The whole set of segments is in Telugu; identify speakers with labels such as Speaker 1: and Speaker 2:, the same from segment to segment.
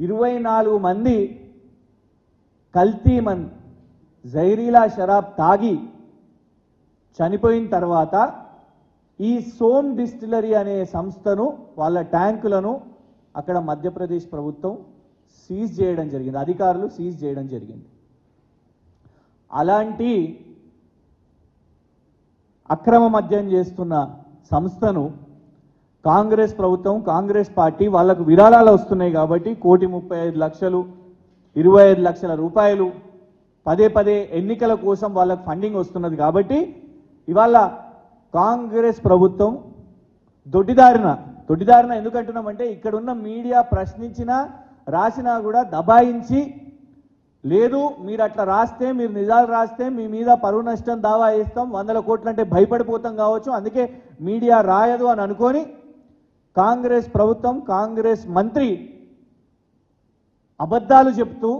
Speaker 1: ఇరవై నాలుగు మంది కల్తీమన్ జైరీలా షరాబ్ తాగి చనిపోయిన తర్వాత ఈ సోమ్ డిస్టిలరీ అనే సంస్థను వాళ్ళ ట్యాంకులను అక్కడ మధ్యప్రదేశ్ ప్రభుత్వం సీజ్ చేయడం జరిగింది. అధికారులు సీజ్ చేయడం జరిగింది. అలాంటి అక్రమ మద్యం చేస్తున్న సంస్థను కాంగ్రెస్ ప్రభుత్వం కాంగ్రెస్ పార్టీ వాళ్ళకు విరాళాలు వస్తున్నాయి కాబట్టి కోటి ముప్పై ఐదు లక్షలు ఇరవై ఐదు లక్షల రూపాయలు పదే పదే ఎన్నికల కోసం వాళ్ళకు ఫండింగ్ వస్తున్నది కాబట్టి ఇవాళ కాంగ్రెస్ ప్రభుత్వం దొడ్డిదారిన దొడ్డిదారిన ఎందుకంటున్నామంటే ఇక్కడున్న మీడియా ప్రశ్నించినా రాసినా కూడా దబాయించి లేదు మీరు అట్లా రాస్తే మీరు నిజాలు రాస్తే మీ మీద పరువు నష్టం దావా వేస్తాం వందల కోట్లు అంటే భయపడిపోతాం కావచ్చు అందుకే మీడియా రాయదు అని అనుకొని కాంగ్రెస్ ప్రభుత్వం కాంగ్రెస్ మంత్రి అబద్ధాలు చెప్తూ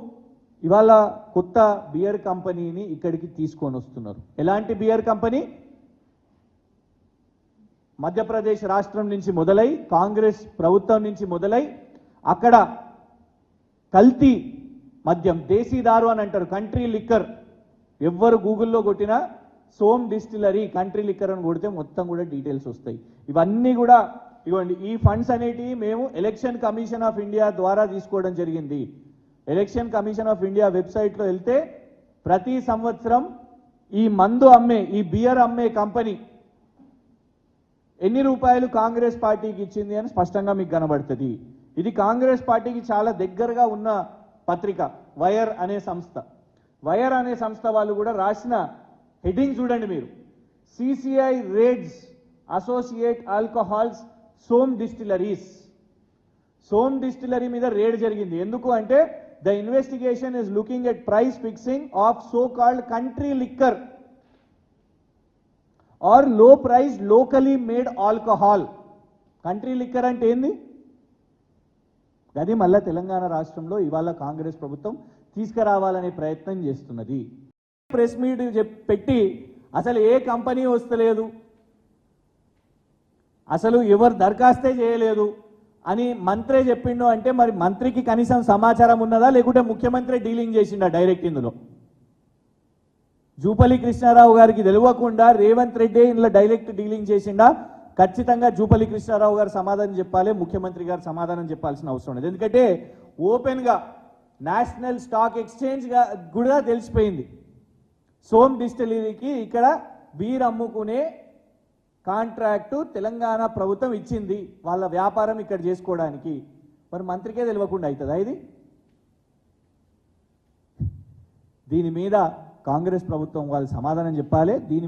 Speaker 1: ఇవాళ కొత్త బియర్ కంపెనీని ఇక్కడికి తీసుకొని వస్తున్నారు. ఎలాంటి బియర్ కంపెనీ? మధ్యప్రదేశ్ రాష్ట్రం నుంచి మొదలై కాంగ్రెస్ ప్రభుత్వం నుంచి మొదలై అక్కడ కల్తీ మద్యం దేశీదారు అని అంటారు కంట్రీ లిక్కర్. ఎవ్వరు గూగుల్లో కొట్టినా సోమ్ డిస్టిలరీ కంట్రీ లిక్కర్ అని కొడితే మొత్తం కూడా డీటెయిల్స్ వస్తాయి. ఇవన్నీ కూడా ఇవ్వండి ఈ ఫండ్స్ అనేటివి మేము ఎలక్షన్ కమిషన్ ఆఫ్ ఇండియా ద్వారా తీసుకోవడం జరిగింది. ఎలక్షన్ కమిషన్ ఆఫ్ ఇండియా వెబ్సైట్లో వెళ్తే ప్రతి సంవత్సరం ఈ మందు అమ్మే ఈ బియర్ అమ్మే కంపెనీ ఎన్ని రూపాయలు కాంగ్రెస్ పార్టీకి ఇచ్చింది అని స్పష్టంగా మీకు కనబడుతుంది. ఇది కాంగ్రెస్ పార్టీకి చాలా దగ్గరగా ఉన్న పత్రిక వైర్ అనే సంస్థ. వైర్ అనే సంస్థ వాళ్ళు కూడా రాసిన హెడ్డింగ్ చూడండి మీరు. CCI raids associate alcohols Som distilleries. Som distillery మీద రేడ్ జరిగింది. ఎందుకు అంటే the investigation is looking at price fixing of so called country liquor. Or low price locally made alcohol. Country liquor అంటే ఏంది? అది మళ్ళా తెలంగాణ రాష్ట్రంలో ఇవాళ కాంగ్రెస్ ప్రభుత్వం తీసుకురావాలనే ప్రయత్నం చేస్తున్నది. ప్రెస్ మీట్ పెట్టి అసలు ఏ కంపెనీ వస్తలేదు? అసలు ఎవరు దరఖాస్తే చేయలేదు అని మంత్రే చెప్పిండు అంటే మరి మంత్రికి కనీసం సమాచారం ఉన్నదా? లేకుంటే ముఖ్యమంత్రి డీలింగ్ చేసిండా డైరెక్ట్ ఇందులో? జూపల్లి కృష్ణారావు గారికి తెలియకుండా రేవంత్ రెడ్డి ఇందులో డైరెక్ట్ డీలింగ్ చేసిండా? ఖచ్చితంగా జూపల్లి కృష్ణారావు గారు సమాధానం చెప్పాలి ముఖ్యమంత్రి గారు సమాధానం చెప్పాల్సిన అవసరం ఉంది ఎందుకంటే ఓపెన్గా నేషనల్ స్టాక్ ఎక్స్చేంజ్గా కూడా తెలిసిపోయింది. సోమ్ డిస్టిలరీకి ఇక్కడ బీర్ అమ్ముకునే కాంట్రాక్టు తెలంగాణ ప్రభుత్వం ఇచ్చింది వాళ్ళ వ్యాపారం ఇక్కడ చేసుకోవడానికి. మరి మంత్రికే తెలియకుండా అవుతుందా ఇది? దీని మీద కాంగ్రెస్ ప్రభుత్వం వాళ్ళు సమాధానం చెప్పాలి. దీని